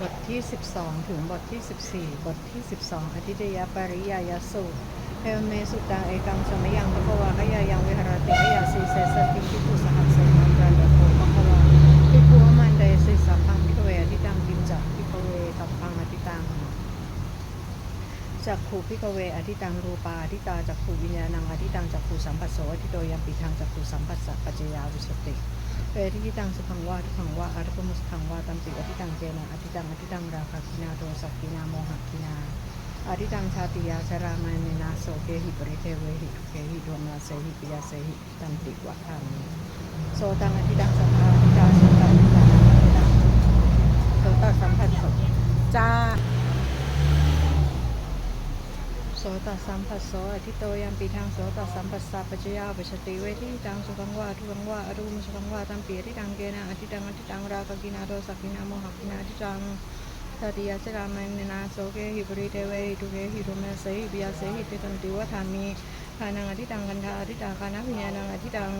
บทที่ 12 ถึงบทที่ 14 บทที่ 12 อธิเดยปริยายสูตรเอวเมสุตังเอกังสมยังพระวาขยายังวิหารติขยาสีเสสติพิคุสหัสสมันรันดโภพะวาพิคุมันเดสิสัพพังพิกเวอธิตังกิมจักพิกเวตัพพังอธิตังจักขูพิกเวอธิตังรูปาอธิตาจักขูวิญญาณังอธิตังจักขูสัมปัสโสอธิโตยัมปิทังจักขูสัมปัสสะปัจจยาวิสติ เวทิตังสุขังวาทุขังวาอารุปมุสขังวาตัมปิอธิตังเจนะอธิตังอธิตังราคะกินาโทสักกินาโมหะกินาอธิตังชาติยาสรามายเนาโสเกหิปริเทเวหิเกหิดวมาเสหิปิยาเสหิตัมปิวะทามิโสตังอธิตังสัพพาอธิตาโสตังอธิตังอธิตังโสตสัมผัสสจ้า โสตสัมปัสโสอธิโตยัมปีทางโสตสัมปัสสะปัจจยาปัจจติเวทิตังสุขังวาทุขังวาอรุมสุขังวาตัมปีอธิตังเกนะอธิตังอธิตังราคะกินาโดสักกินาโมหกินาอธิตังตติยาสรามันนนาโสเกหิปริเทเวหิทุเกหิรุเมเสหิปิยาเสหิติตันติวัฏามิภานังอธิตังกันธาอธิตังคานาวิญญาณังอธิตัง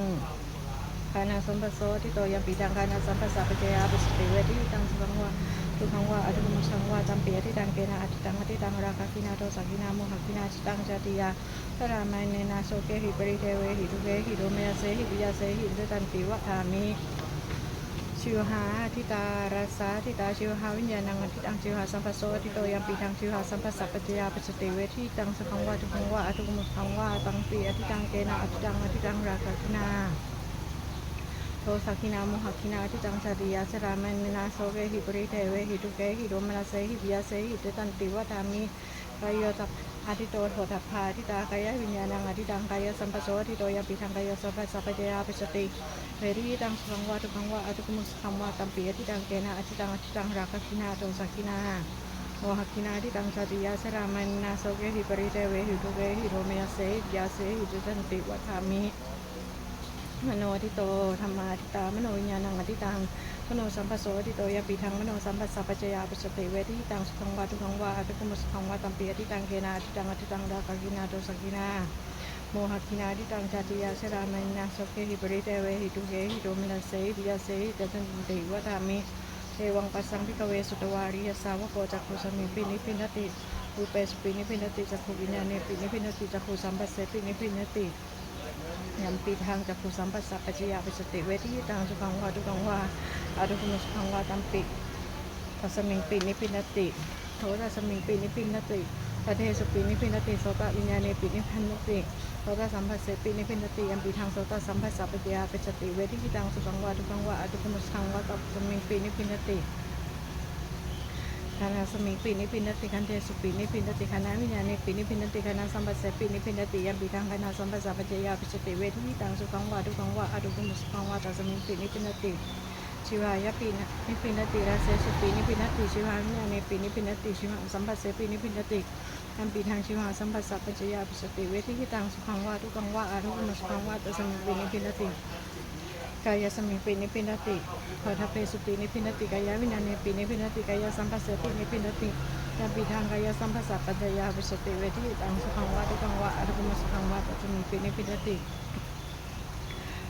คานาสัมปัสโสที่โตยัมปีตังคานาสัมปัสสะปัจจยาปัสสติเวทิตังสุขังวา ทุขังวาอธิมุสังวาจัมปีอธิตังเกนะอธิตังอธิตังราคะกินาโทสักินาโมหกินาจิตังจติยาพระรามายเนนาโสเกหิปริเทเวหิทุเกหิโรเมยเสหิปิยาเสหิเตตันติวะธามิชิวหาอธิตาราสาอธิตาชิวหาวิญญาณังอธิตังชิวหาสัมปัสโสอธิโตยัมปีทังชิวหาสัมปัสสะปัจจยาปัสติเวทิตังสังวาทุขังวาอธิมุสังวาตังปีอธิตังเกนะอธิตังอธิตังราคะกินา โสักินาโมหักินาทิตังสติยาสรามันนาโสเกหิปริเทเวหิทุเกหิโรมนาเสหิปิยาเสหิเตตันติวะธามิกายโยตัพอาทิโตโทตัพพาทิตากายวิญญาณังอธิตังกายสัมปโสทิโตยปิทังกายสัพพสัพเจยาปิสติเวริตังสังวาทุขังวาอทุกมุสขังวาตัมปีอธิตังเกนะอธิตังอธิตังราคะกินาโทสักินาโมหกินาทิตังสติยาสรามันนาโสเกหิปริเทเวหิทุเกหิโรมนาเสหิยาเสหิเตตันติวะธามิ มโนทิโตธรรมาทิตามโนวิญญาณังอธิตังมโนสัมปโสทิโตยปีทังมโนสัมปัสสะปัจจยาปัสติเวทิตังสุขังวาทุขังวาอภิคุมสุขังวาตัมปีอธิตังเกนาอธิตังอธิตังดาคากินาโตสกินาโมหกินาอธิตังชาติยาเสรามัยนาสเกหิปริเตเวหิตุเกหิโตมินาเสหิปิยาเสหิเตตันติวะธามิเอวังปัสสังพิกเวสุตวาริยสาวโกจักขุสมิปินิพินติรูเปสปินิพินติจักขุวิญญาเนปินิพินติจักขุสัมปัสเสปินิพินติ ยัมปีทางจากผู้สัมปัสสะปัจจยาปิสติเวทีตังสุขังวาทุกังวาอารุณสุขังวาตัมปิตัสมิงปีนิพินติโทตัสมิงปีนิพินติประเทศปีนิพินติโสตวิญญาเนปีนิพินติโสตสัมปัสเสปีนิพินติยัมปีทางโสตสัมปัสสะปัจจยาปิสติเวทีตังสุขังวาทุกังวาอารุณสุขังวาตัสมิงปีนิพินติ คณะสมิงปีนิพินติคันเทสุปีนิพินติคณะวิญญาณิปีนิพินติคณะสัมปัสสปีนิพินติยัมปีทังคณะสัมปัสสะปัจจยาปิสติเวทิตังสุขังวาทุขังวาอดุกุมุสุขังวาตัสมิงปีนิพินติชิวายปีนะนิพินติราเสสุปีนิพินติชิวาวิญญาณิปีนิพินติชิวาสัมปัสสปีนิพินติยัมปีทังชิวาสัมปัสสะปัจจยาปิสติเวทิตังสุขังวาทุขังวาอดุกุมุสุขังวาตัสมิงปีนิพินติ กายสมิงปินิพินติขอทัพเพสุปินิพินติกายวิญญาณิปินิพินติกายสัมปัสสตินิพินติยามปีทางกายสัมปัสสะปัจจยาวิสติเวทิตังสุขังวาทุกังวาอรุณสุขังวาตัสมิงปินิพินติ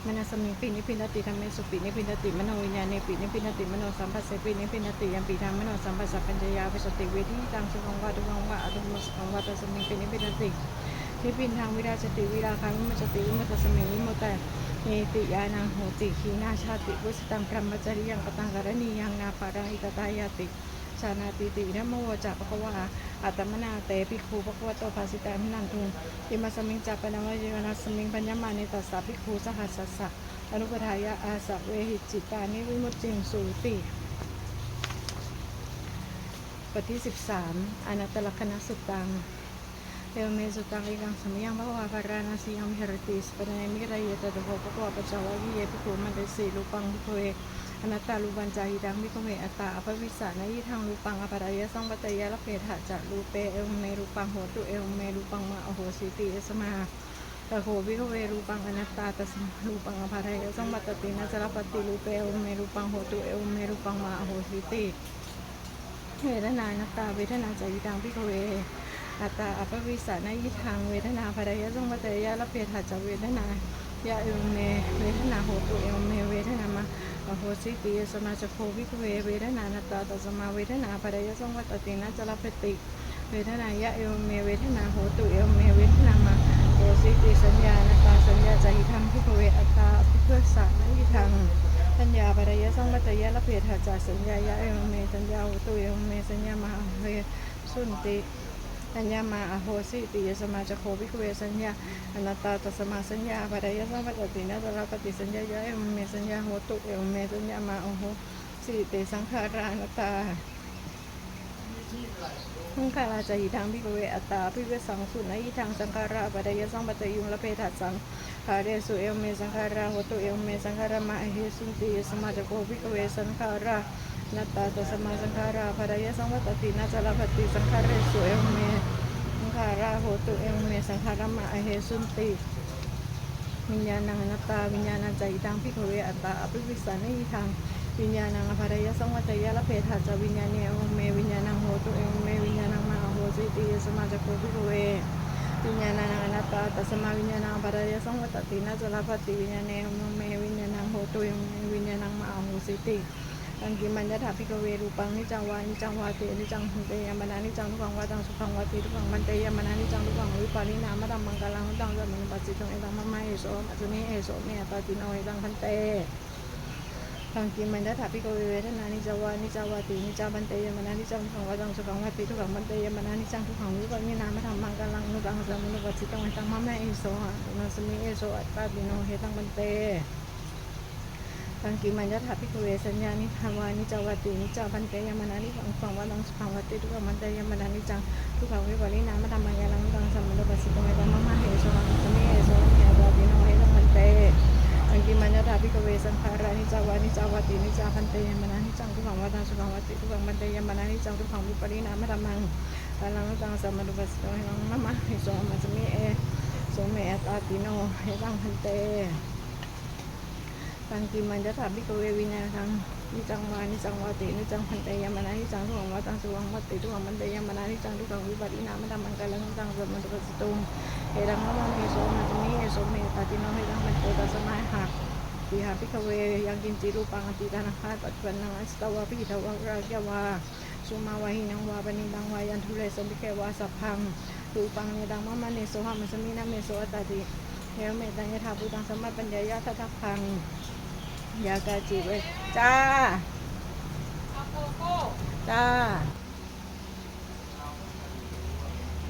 มนสมิงปินิพินติธรรมเมสุปินิพินติมโนวิญญาณปินิพินติมโนสัมปัสสปินิพินติยามปีทางมโนสัมปัสสะปัญจยาวิสติเวทิตังสุขังวาทุกังวาอรุณสุขังวาตัสมิงปินิพินติ นิพินทางวิราชติวิราคังวิมุจติวิมุตตสมิงวิมตตเนติยานังโหติขีนาชาติวุสตังพรหมจริยังปตังการณียังนาปาราหิตตายาติชานาติตินะโมจักปะวาอัตมนาเตปิคูปะวะโตภาสิตามินันทุงอิมาสมิงจัปปนามยนาสมิงปัญญมานิตัสสะปิคูสหัสสะสะอนุปทายะอาสะเวหิจิตานิวิมุตติงสูติบทที่ 13 อนัตตลกนัสุตัง เอวเมสุตังอิกังสมัยยังภาวะการานาสิยังมิหรติสปะเนมิระเยตะโภปะกวาปะจาวะวิเยปิโกมันเดสีรูปังพิโกเออนัตตาลูปัญจาหิดังพิโกเมอัตตาอภวิสานายิทังรูปังอภรายะสังปตยะละเพถะจะรูเปเอวเมรูปังโหตุเอวเมรูปังมาอโหสิติเอสมาตะโหวิโกเวรูปังอนัตตาตสมรูปังอภารายะสังปตตินะจรปติรูเปเอวเมรูปังโหตุเอวเมรูปังมาอโหสิติเวทนานัตตาเวทนาใจยิตังพิโกเว อัตตาอัปวิสานายิทางเวทนาภรยะสงวัตยะละเพทาจเวทนายะเอวเมเวทนาโหตุเอวเมเวทนามาโหสิติสมาจโควิกเวเวทนานาตาตสมาเวทนาปะรยะสงวัตตินะจลปติเวทนายะเอวเมเวทนาโหตุเอวเมเวทนามาโหสิติสัญญาณตาสัญญาใจธรรมพิกเวอัตตาพิเพื่อสารนิทังสัญญาปรยะสังวัตยะละเพทาจาสัญญายะเอวเมสัญญาโหตุเอวเมสัญญามาเวสุนติ สัญญามาอโหสิติยสมาจโคพิกเวสัญญาอนัตตาตสมาสัญญาปรยะสังวัตตินะตระปฏิสัญญายะเอวเมสัญญาโหตุเอวเมสัญญามาโหสิติสังขารานัตตาสังขาราจะหิทังพิกเวอัตตาพิเวสังสุนัยทังสังขาราปะดยสังปะตยุงละเพทัสสังหาเรสุเอวเมสังขาราโหตุเอวเมสังขารามาเฮสุติสมาจโกพิกเวสังขารา นัตตาตสมาสังขาราปะดยสังปตตินาจลปติสังขาเรสุเอวเมสังขาราโหตุเอวเมสังขารามาเฮสุนติวิญญาณังนัตตาวิญญาณังใจตังพิกเวอัตตาอภิวิสานิทังวิญญาณังอภรยสังวัตยะละเพทัสสะวิญญาณเนโอเมวิญญาณังโหตุเอโอเมวิญญาณังมาโหสิติสมาจโกพิกเววิญญาณังอนัตตาตัสมาวิญญาณังอภรยสังวัตตินาจลปติวิญญาณเนโอเมวิญญาณังโหตุเอโอเมวิญญาณังมาโหสิติ ตังกิมัญญถาพิกเวรูปังนิจังวานิจังวาเตนิจังหุเตยมานานิจังทุกังวาตังสุขังวาติทุกังมันเตยมานานิจังทุกังวิปารินามะตังมังกลังตังสมิงปัสสิตังเอตังมะมะเอโสมัสมิเอโสเมตตาติโนเอตังพันเตตังกิมัญญถาพิกเวเวทนานิจาวานิจาวาตินิจาบันเตยมานานิจังทุกังวาตังสุขังวาติทุกังมันเตยมานานิจังทุกังวิปารินามะตังมังกลังนุตังสมิงปัสสิตังเอตังมะมะเอโสมัสมิเอโสอัตตาติโนเอตังพันเต ตังกิมัญญถาพิกเวสัญญานิธาวานิจาวตินิจาพันเตยมานานิฝังฝังวังสุขังวัติทุกขมันเตยมานานิจังทุกขวิปริณามะธรรมังยาลังตังสัมมุตปัสสิตเมตัมมะมะเหสวังสมิเหสวังเฮตาติโนเหตังพันเตตังกิมัญญถาพิกเวสังขารานิจาวานิจาวตินิจาพันเตยมานานิจังทุกขวังสุขังวัติทุกขมันเตยมานานิจังทุกขวิปริณามะธรรมังยาลังตังสัมมุตปัสสิตเมตัมมะมะเหสวังสมิเอโสเมตาติโนเหตังพันเต ตังกิมันจะถามพิกเววิญญาณังนิจังวานิจังวาตินิจังพันเตยมนานิจังทุกขังวาตังสุวังวัติทุกขังมันเตยมนานิจังทุกขังวิบัตินามันทำมังกาลังตังสมันตุปสิตุงเอรังมะมังเฮโสมัตมิเอโสเมตาติโนเฮรังมันโตตัสมาหักปิหาพิกเวยังกินจิรูปังอติตานาคาตัดกันนังอัสตวะพิทวะรากยวาสุมาวาหินังวาปนิดังวายันทุเรสัมพิเกวาสัพพังรูปังเนดังมะมันเนโสหามันสมินาเมโสอัตติเฮเมตังยถาภูตังสมมัตปัญญายะทัตพัง ยากาจิเว้ยจ้าจ้า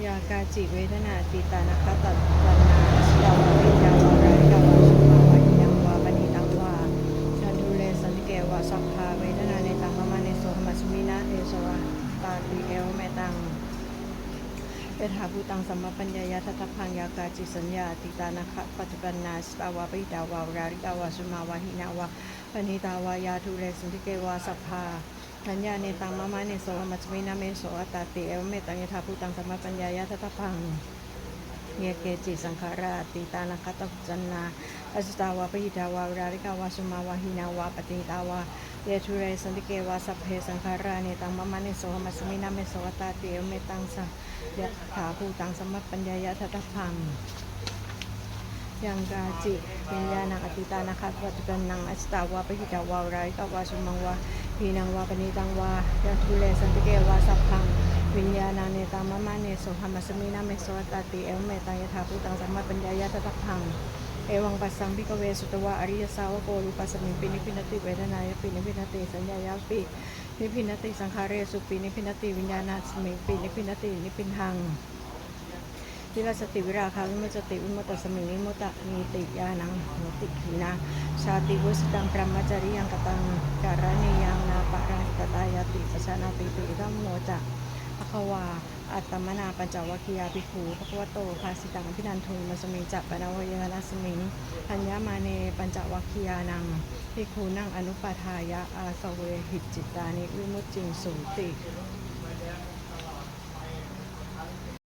ยากาจิเวทนาติตานะคะตัดวันนาสยาวะยาวะไรกาวะสุมาวะยังวาปณิตังวาชันทุเลสันติเกวะสัพพาเวทนาในตังมะมาในโสมัสมินาเอสวะตาติเอวเมตัง ยถาภูตังสัมมาปัญญายะทัตถพังยากาจิสัญญาติตานะคะปัจจุบันนาสตาวาปิดาวาราริกาวาสุมาวาหินาวาปณิตาวายาทุเรสุทิเกวาสัพพาทัญญาเนตังมะมะเนโสมัจมินาเมโสอัตติเอวเมตังยถาภูตังสัมมาปัญญายะทัตถพัง เยเกจิสังขาราติตานะคตัจจันนาอสตาวาปิตาวาราริกาวาสุมาวาหินาวาปณิตาวาเยทุเรสันติเกวาสัพเพสังขาราเนตังมะมะเนโสมัสมินาเมโสอัตตาติเอวเมตังสัยะถาภูตังสัมมปัญญายะทัตพังยังกาจิวิญญาณังอติตานาคาปัจจุบันนังอัสตาวาปหิตาวาไรกาวาสุมังวาพีนังวาปณิตังวายัทุเลสันติเกวาสัพพัง วิญญาณังเนตังมะมะเนโสหมัสมินาเมโสอัตตาติเอวเมตังยถาภูตังสัมมปัญญายะทัตพังเอวังปัสสังพิกเวสุตวะอริยสาวโกรูปัสสมิงปินิพินติเวทนายปินิพินติสัญญายาปินิพินติสังขารเรสุปินิพินติวิญญาณสมิงปินิพินตินิพินหังวิรัสติวิราคาวิมุตติวิมุตตสมิงวิมุตตนิติยานังโหติขีนาชาติวุสตังพรหมจริยังกตังการณียังนาปะรังกตายติปชานาติติธัมโม วา อัตตมนาปัญจวัคคียาภิกขุภควโตภาสิตังพินันทุมัสมิจัปปนวเยนัสมิงพัญญามาเนปัญจวัคคียานังภิกขุนั่งอนุปาทายะอาสเวหิตจิตานิวิมุตจิงสุติ